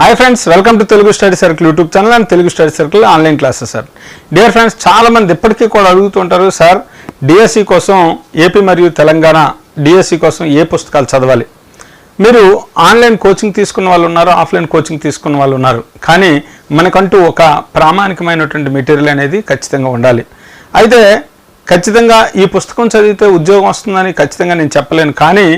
Hi friends welcome to Telugu study circle YouTube channel and Telugu study circle online classes sir dear friends చాలా మంది ఇప్పటికీ కూడా అడుగుతుంటారు sir DSC కోసం AP మరియు తెలంగాణ డిఎస్సి కోసం ఏ పుస్తకాలు చదవాలి? మీరు ఆన్లైన్ కోచింగ్ తీసుకున్న వాళ్ళు ఉన్నారు ఆఫ్లైన్ కోచింగ్ తీసుకున్న వాళ్ళు ఉన్నారు. కానీ మనకంటూ ఒక ప్రామాణికమైనటువంటి మెటీరియల్ అనేది ఖచ్చితంగా ఉండాలి. అయితే ఖచ్చితంగా ఈ పుస్తకం చదివితే ఉద్యోగం వస్తుందని ఖచ్చితంగా నేను చెప్పలేను. కానీ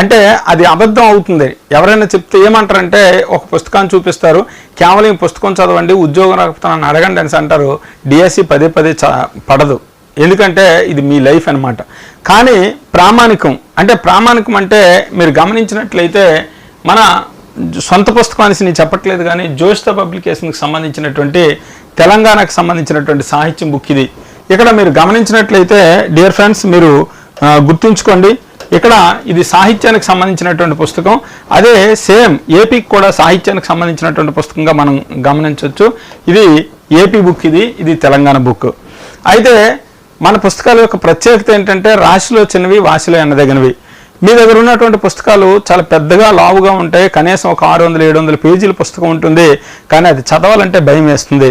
అంటే అది అబద్ధం అవుతుంది. ఎవరైనా చెప్తే ఏమంటారంటే ఒక పుస్తకాన్ని చూపిస్తారు. కేవలం ఈ పుస్తకం చదవండి ఉద్యోగం రాకపోతే అడగండి అని అంటారు. డిఎస్సి పదే పదే చ పడదు. ఎందుకంటే ఇది మీ లైఫ్ అన్నమాట. కానీ ప్రామాణికం అంటే ప్రామాణికం అంటే మీరు గమనించినట్లయితే మన సొంత పుస్తకం అనేసి నేను చెప్పట్లేదు కానీ జ్యోష్త పబ్లికేషన్కి సంబంధించినటువంటి తెలంగాణకు సంబంధించినటువంటి సాహిత్యం బుక్ ఇది. ఇక్కడ మీరు గమనించినట్లయితే డియర్ ఫ్రెండ్స్ మీరు గుర్తుంచుకోండి. ఇక్కడ ఇది సాహిత్యానికి సంబంధించినటువంటి పుస్తకం. అదే సేమ్ ఏపీకి కూడా సాహిత్యానికి సంబంధించినటువంటి పుస్తకంగా మనం గమనించవచ్చు. ఇది ఏపీ బుక్ ఇది ఇది తెలంగాణ బుక్. అయితే మన పుస్తకాల యొక్క ప్రత్యేకత ఏంటంటే రాశిలో చిన్నవి వాసిలో ఎన్నదగినవి. మీ దగ్గర ఉన్నటువంటి పుస్తకాలు చాలా పెద్దగా లావుగా ఉంటాయి. కనీసం ఒక ఆరు వందల ఏడు వందల పేజీల పుస్తకం ఉంటుంది. కానీ అది చదవాలంటే భయం వేస్తుంది.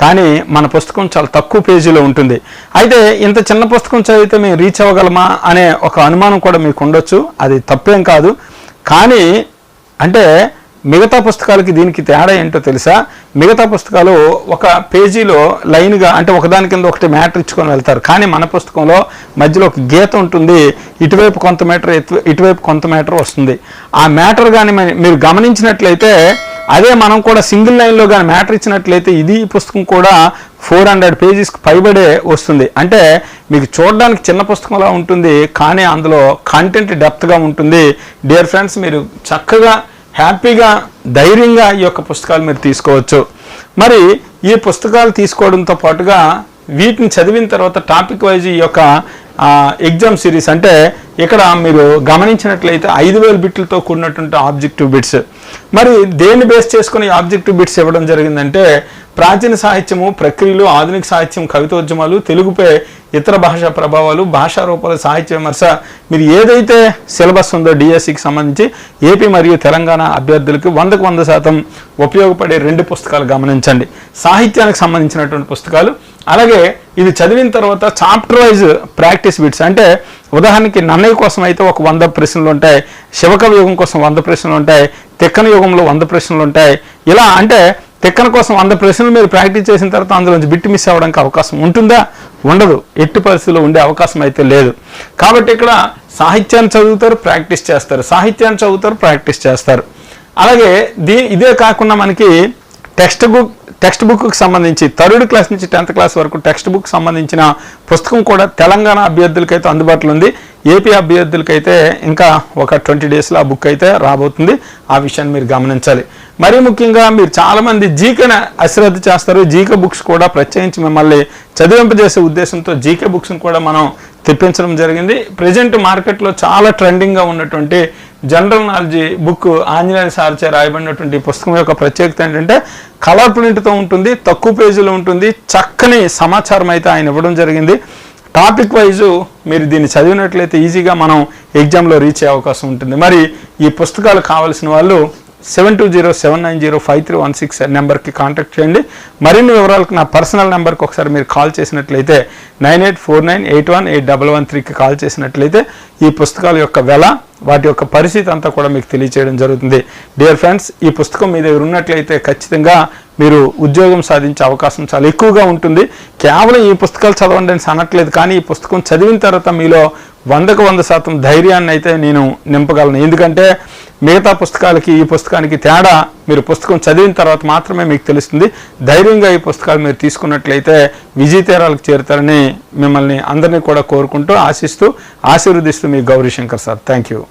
కానీ మన పుస్తకం చాలా తక్కువ పేజీలో ఉంటుంది. అయితే ఇంత చిన్న పుస్తకం చదివితే మేము రీచ్ అవ్వగలమా అనే ఒక అనుమానం కూడా మీకు ఉండొచ్చు. అది తప్పేం కాదు. కానీ అంటే మిగతా పుస్తకాలకి దీనికి తేడా ఏంటో తెలుసా? మిగతా పుస్తకాలు ఒక పేజీలో లైన్గా అంటే ఒకదాని కింద ఒకటి మ్యాటర్ ఇచ్చుకొని వెళ్తారు. కానీ మన పుస్తకంలో మధ్యలో ఒక గీత ఉంటుంది. ఇటువైపు కొంత మ్యాటర్ ఇటువైపు కొంత మ్యాటర్ వస్తుంది. ఆ మ్యాటర్ కానీ మీరు గమనించినట్లయితే అదే మనం కూడా సింగిల్ లైన్లో కానీ మ్యాటర్ ఇచ్చినట్లయితే ఇది ఈ పుస్తకం కూడా ఫోర్ హండ్రెడ్ పేజెస్కి పైబడే వస్తుంది. అంటే మీకు చూడడానికి చిన్న పుస్తకంలా ఉంటుంది కానీ అందులో కంటెంట్ డెప్త్గా ఉంటుంది. డియర్ ఫ్రెండ్స్ మీరు చక్కగా హ్యాపీగా ధైర్యంగా ఈ యొక్క పుస్తకాలు మీరు తీసుకోవచ్చు. మరి ఈ పుస్తకాలు తీసుకోవడంతో పాటుగా వీటిని చదివిన తర్వాత టాపిక్ వైజ్ ఈ యొక్క ఎగ్జామ్ సిరీస్ అంటే ఇక్కడ మీరు గమనించినట్లయితే ఐదు వేల బిట్లతో కూడినటువంటి ఆబ్జెక్టివ్ బిట్స్ మరి దేన్ని బేస్ చేసుకుని ఆబ్జెక్టివ్ బిట్స్ ఇవ్వడం జరిగిందంటే ప్రాచీన సాహిత్యము ప్రక్రియలు ఆధునిక సాహిత్యం కవితోద్యమాలు తెలుగుపై ఇతర భాషా ప్రభావాలు భాషా రూపాల సాహిత్య విమర్శ. మీరు ఏదైతే సిలబస్ ఉందో డిఎస్సికి సంబంధించి ఏపీ మరియు తెలంగాణ అభ్యర్థులకు వందకు వంద శాతం ఉపయోగపడే రెండు పుస్తకాలు గమనించండి. సాహిత్యానికి సంబంధించినటువంటి పుస్తకాలు అలాగే ఇది చదివిన తర్వాత చాప్టర్ వైజ్ ప్రాక్టీస్ బిట్స్. అంటే ఉదాహరణకి నన్నయ్య కోసం అయితే ఒక వంద ప్రశ్నలు ఉంటాయి శివకవి యుగం కోసం వంద ప్రశ్నలు ఉంటాయి తెక్కన యుగంలో వంద ప్రశ్నలు ఉంటాయి. ఇలా అంటే తెక్కన కోసం వంద ప్రశ్నలు మీరు ప్రాక్టీస్ చేసిన తర్వాత అందులోంచి బిట్ మిస్ అవ్వడానికి అవకాశం ఉంటుందా? ఉండదు. ఎట్టి పరిస్థితుల్లో ఉండే అవకాశం అయితే లేదు. కాబట్టి ఇక్కడ సాహిత్యాన్ని చదువుతారు ప్రాక్టీస్ చేస్తారు. సాహిత్యాన్ని చదువుతారు ప్రాక్టీస్ చేస్తారు. అలాగే దీ ఇదే కాకుండా మనకి టెక్స్ట్ బుక్ టెక్స్ట్ బుక్కి సంబంధించి థర్డ్ క్లాస్ నుంచి టెన్త్ క్లాస్ వరకు టెక్స్ట్ బుక్ సంబంధించిన పుస్తకం కూడా తెలంగాణ అభ్యర్థులకైతే అందుబాటులో ఉంది. ఏపీ అభ్యర్థులకైతే ఇంకా ఒక ట్వంటీ డేస్లో ఆ బుక్ అయితే రాబోతుంది. ఆ విషయాన్ని మీరు గమనించాలి. మరీ ముఖ్యంగా మీరు చాలామంది జీకేని అశ్రద్ధ చేస్తారు. జీకే బుక్స్ కూడా ప్రత్యేకించి మిమ్మల్ని చదివింపజేసే ఉద్దేశంతో జీకే బుక్స్ని కూడా మనం తెప్పించడం జరిగింది. ప్రజెంట్ మార్కెట్లో చాలా ట్రెండింగ్గా ఉన్నటువంటి జనరల్ నాలెడ్జ్ బుక్ ఆంజనేయ సార్చే రాయబడినటువంటి పుస్తకం యొక్క ప్రత్యేకత ఏంటంటే కలర్ ప్రింట్తో ఉంటుంది తక్కువ పేజీలో ఉంటుంది చక్కని సమాచారం అయితే ఆయన ఇవ్వడం జరిగింది. టాపిక్ వైజు మీరు దీన్ని చదివినట్లయితే ఈజీగా మనం ఎగ్జామ్లో రీచ్ అయ్యే అవకాశం ఉంటుంది. మరి ఈ పుస్తకాలు కావాల్సిన వాళ్ళు seven two zero seven nine zero five three one six నెంబర్కి కాంటాక్ట్ చేయండి. మరిన్ని వివరాలకు నా పర్సనల్ నెంబర్కి ఒకసారి మీరు కాల్ చేసినట్లయితే nine eight four nine eight one eight double one త్రీకి కాల్ చేసినట్లయితే ఈ పుస్తకాల యొక్క వెల వాటి యొక్క పరిస్థితి అంతా కూడా మీకు తెలియచేయడం జరుగుతుంది. డియర్ ఫ్రెండ్స్ ఈ పుస్తకం మీ దగ్గర ఉన్నట్లయితే ఖచ్చితంగా మీరు ఉద్యోగం సాధించే అవకాశం చాలా ఎక్కువగా ఉంటుంది. కేవలం ఈ పుస్తకాలు చదవండి అని అనట్లేదు కానీ ఈ పుస్తకం చదివిన తర్వాత మీలో వందకు వంద శాతం ధైర్యాన్ని అయితే నేను నింపగలను. ఎందుకంటే మిగతా పుస్తకాలకి ఈ పుస్తకానికి తేడా మీరు పుస్తకం చదివిన తర్వాత మాత్రమే మీకు తెలుస్తుంది. ధైర్యంగా ఈ పుస్తకాలు మీరు తీసుకున్నట్లయితే విజయతీరాలకు చేరుతారని మిమ్మల్ని అందరినీ కూడా కోరుకుంటూ ఆశిస్తూ ఆశీర్వదిస్తూ మీ Gauri Shankar sir. Thank you